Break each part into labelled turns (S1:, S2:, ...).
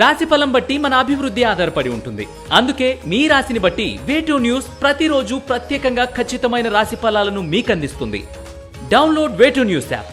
S1: రాశి ఫలం బట్టి మన అభివృద్ధి ఆధారపడి ఉంటుంది. అందుకే మీ రాశిని బట్టి వేటూ న్యూస్ ప్రతిరోజు ప్రత్యేకంగా ఖచ్చితమైన రాశి ఫలాలను మీకు అందిస్తుంది డౌన్లోడ్ వేటూ న్యూస్ యాప్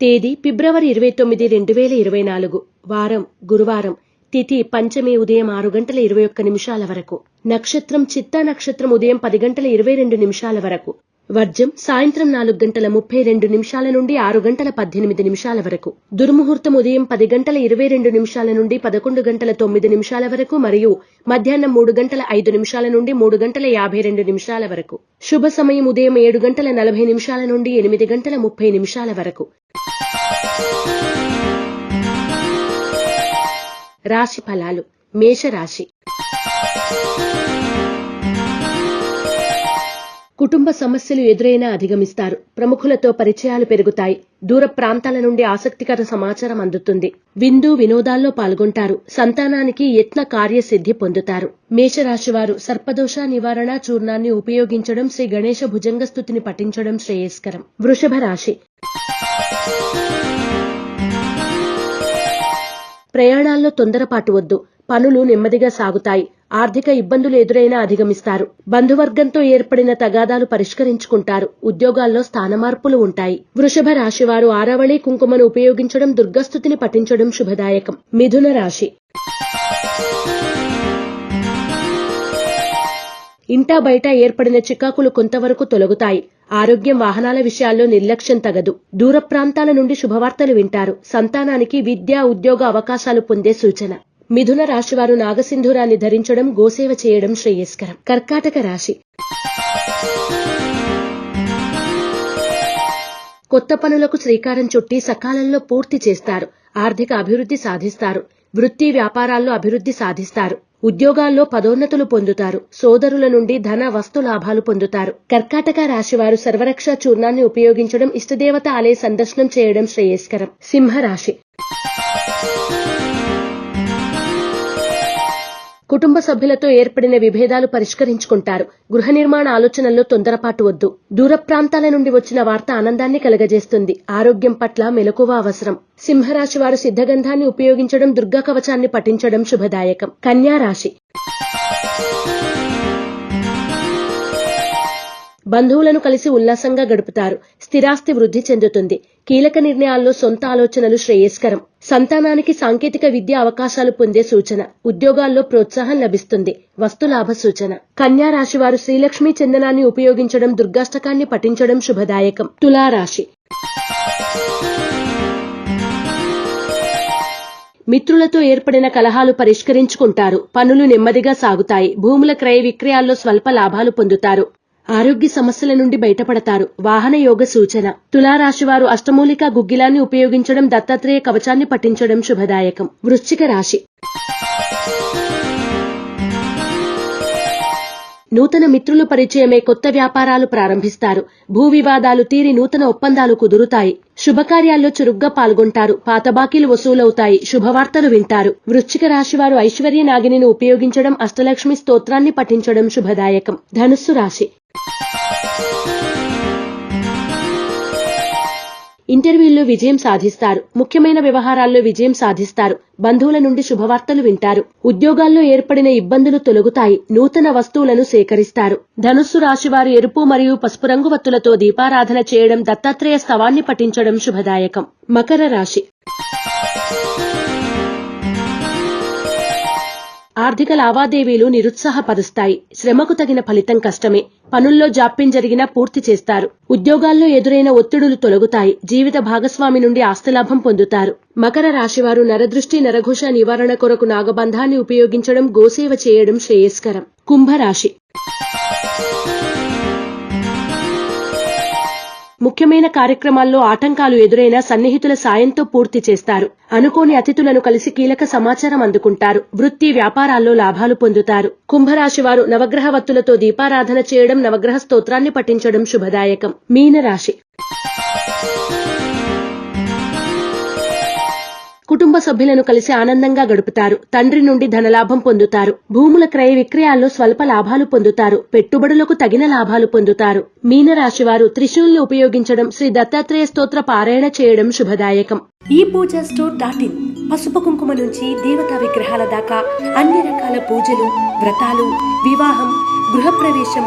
S2: తేదీ ఫిబ్రవరి ఇరవై తొమ్మిది రెండు వేల ఇరవై నాలుగు. వారం గురువారం. తిథి పంచమి ఉదయం ఆరు గంటల ఇరవై ఒక్క నిమిషాల వరకు. నక్షత్రం చిత్తా నక్షత్రం ఉదయం పది గంటల ఇరవై రెండు నిమిషాల వరకు. వర్జం సాయంత్రం నాలుగు గంటల ముప్పై రెండు నిమిషాల నుండి ఆరు గంటల పద్దెనిమిది నిమిషాల వరకు. దుర్ముహూర్తం ఉదయం పది గంటల ఇరవై రెండు నిమిషాల నుండి పదకొండు గంటల తొమ్మిది నిమిషాల వరకు మరియు మధ్యాహ్నం మూడు గంటల ఐదు నిమిషాల నుండి మూడు గంటల యాభై రెండు నిమిషాల వరకు. శుభ సమయం ఉదయం ఏడు గంటల నలభై నిమిషాల నుండి ఎనిమిది గంటల ముప్పై నిమిషాల వరకు. రాశి ఫలాలు. మేషరాశి. కుటుంబ సమస్యలు ఎదురైనా అధిగమిస్తారు. ప్రముఖులతో పరిచయాలు పెరుగుతాయి. దూర ప్రాంతాల నుండి ఆసక్తికర సమాచారం అందుతుంది. విందు వినోదాల్లో పాల్గొంటారు. సంతానానికి యత్న కార్యసిద్ధి పొందుతారు. మేషరాశి వారు సర్పదోష నివారణ చూర్ణాన్ని ఉపయోగించడం శ్రీ గణేశ భుజంగ స్థుతిని పఠించడం శ్రేయస్కరం. వృషభ రాశి. ప్రయాణాల్లో తొందరపాటు వద్దు. పనులు నెమ్మదిగా సాగుతాయి. ఆర్థిక ఇబ్బందులు ఎదురైనా అధిగమిస్తారు. బంధువర్గంతో ఏర్పడిన తగాదాలు పరిష్కరించుకుంటారు. ఉద్యోగాల్లో స్థానమార్పులు ఉంటాయి. వృషభ రాశి వారు ఆరవళి కుంకుమను ఉపయోగించడం దుర్గస్థుతిని పఠించడం శుభదాయకం. మిథున రాశి. ఇంటా బయట ఏర్పడిన చికాకులు కొంతవరకు తొలగుతాయి. ఆరోగ్యం వాహనాల విషయాల్లో నిర్లక్ష్యం తగదు. దూర ప్రాంతాల నుండి శుభవార్తలు వింటారు. సంతానానికి విద్యా ఉద్యోగ అవకాశాలు పొందే సూచన. మిథున రాశివారు నాగసింధూరాన్ని ధరించడం గోసేవ చేయడం శ్రేయస్కరం. కర్కాటక రాశి. కొత్త పనులకు శ్రీకారం చుట్టి సకాలంలో పూర్తి చేస్తారు. ఆర్థిక అభివృద్ధి సాధిస్తారు. వృత్తి వ్యాపారాల్లో అభివృద్ధి సాధిస్తారు. ఉద్యోగాల్లో పదోన్నతులు పొందుతారు. సోదరుల నుండి ధన వస్తు లాభాలు పొందుతారు. కర్కాటక రాశివారు సర్వరక్ష చూర్ణాన్ని ఉపయోగించడం ఇష్టదేవత ఆలయ సందర్శనం చేయడం శ్రేయస్కరం. సింహరాశి. కుటుంబ సభ్యులతో ఏర్పడిన విభేదాలు పరిష్కరించుకుంటారు. గృహ నిర్మాణ ఆలోచనల్లో తొందరపాటు వద్దు. దూర ప్రాంతాల నుండి వచ్చిన వార్త ఆనందాన్ని కలగజేస్తుంది. ఆరోగ్యం పట్ల మెలకువ అవసరం. సింహరాశి వారు సిద్ధగంధాన్ని ఉపయోగించడం దుర్గా కవచాన్ని పఠించడం శుభదాయకం. కన్యా రాశి. బంధువులను కలిసి ఉల్లాసంగా గడుపుతారు. స్థిరాస్తి వృద్ధి చెందుతుంది. కీలక నిర్ణయాల్లో సొంత ఆలోచనలు శ్రేయస్కరం. సంతానానికి సాంకేతిక విద్య అవకాశాలు పొందే సూచన. ఉద్యోగాల్లో ప్రోత్సాహం లభిస్తుంది. వస్తులాభ సూచన. కన్యా రాశి వారు శ్రీలక్ష్మీ చందనాన్ని ఉపయోగించడం దుర్గాష్టకాన్ని పఠించడం శుభదాయకం. తులారాశి మిత్రులతో ఏర్పడిన కలహాలు పరిష్కరించుకుంటారు. పనులు నెమ్మదిగా సాగుతాయి. భూముల క్రయ విక్రయాల్లో స్వల్ప లాభాలు పొందుతారు. ఆరోగ్య సమస్యల నుండి బయటపడతారు. వాహన యోగ సూచన. తులారాశివారు అష్టమూలిక గుగ్గిలాన్ని ఉపయోగించడం దత్తాత్రేయ కవచాన్ని పఠించడం శుభదాయకం. వృశ్చిక రాశి. నూతన మిత్రులు పరిచయమే కొత్త వ్యాపారాలు ప్రారంభిస్తారు. భూ వివాదాలు తీరి నూతన ఒప్పందాలు కుదురుతాయి. శుభకార్యాల్లో చురుగ్గా పాల్గొంటారు. పాత బాకీలు వసూలవుతాయి. శుభవార్తలు వింటారు. వృశ్చిక రాశివారు ఐశ్వర్య నాగిని ఉపయోగించడం అష్టలక్ష్మి స్తోత్రాన్ని పఠించడం శుభదాయకం. ధనుస్సు రాశి. ఇంటర్వ్యూల్లో విజయం సాధిస్తారు. ముఖ్యమైన వ్యవహారాల్లో విజయం సాధిస్తారు. బంధువుల నుండి శుభవార్తలు వింటారు. ఉద్యోగాల్లో ఏర్పడిన ఇబ్బందులు తొలగుతాయి. నూతన వస్తువులను సేకరిస్తారు. ధనుస్సు రాశివారు ఎరుపు మరియు పసుపు రంగు వత్తులతో దీపారాధన చేయడం దత్తాత్రేయ స్తవాన్ని పఠించడం శుభదాయకం. మకర రాశి. ఆర్థిక లావాదేవీలు నిరుత్సాహపరుస్తాయి. శ్రమకు తగిన ఫలితం కష్టమే. పనుల్లో జాప్యం జరిగినా పూర్తి చేస్తారు. ఉద్యోగాల్లో ఎదురైన ఒత్తిడులు తొలగుతాయి. జీవిత భాగస్వామి నుండి ఆస్తిలాభం పొందుతారు. మకర రాశివారు నరదృష్టి నరఘోష నివారణ కొరకు నాగబంధాన్ని ఉపయోగించడం గోసేవ చేయడం శ్రేయస్కరం. కుంభరాశి ముఖ్యమైన కార్యక్రమాల్లో ఆటంకాలు ఎదురైనా సన్నిహితుల సాయంతో పూర్తి చేస్తారు. అనుకోని అతిథులను కలిసి కీలక సమాచారం అందుకుంటారు. వృత్తి వ్యాపారాల్లో లాభాలు పొందుతారు. కుంభరాశి వారు నవగ్రహ వత్తులతో దీపారాధన చేయడం నవగ్రహ స్తోత్రాన్ని పఠించడం శుభదాయకం. మీనరాశి కుటుంబ సభ్యులను కలిసి ఆనందంగా గడుపుతారు. తండ్రి నుండి ధనలాభం పొందుతారు. భూముల క్రయ విక్రయాల్లో స్వల్ప లాభాలు పొందుతారు. పెట్టుబడులకు తగిన లాభాలు పొందుతారు. మీనరాశి వారు త్రిశూల్ని ఉపయోగించడం శ్రీ దత్తాత్రేయ స్తోత్ర పారాయణ చేయడం శుభదాయకం. ఈ పూజ స్టోర్ డాట్ ఇన్ పసుపు కుంకుమ నుంచి దేవతా విగ్రహాల దాకా అన్ని రకాల పూజలు వ్రతాలు వివాహం గృహప్రవేశం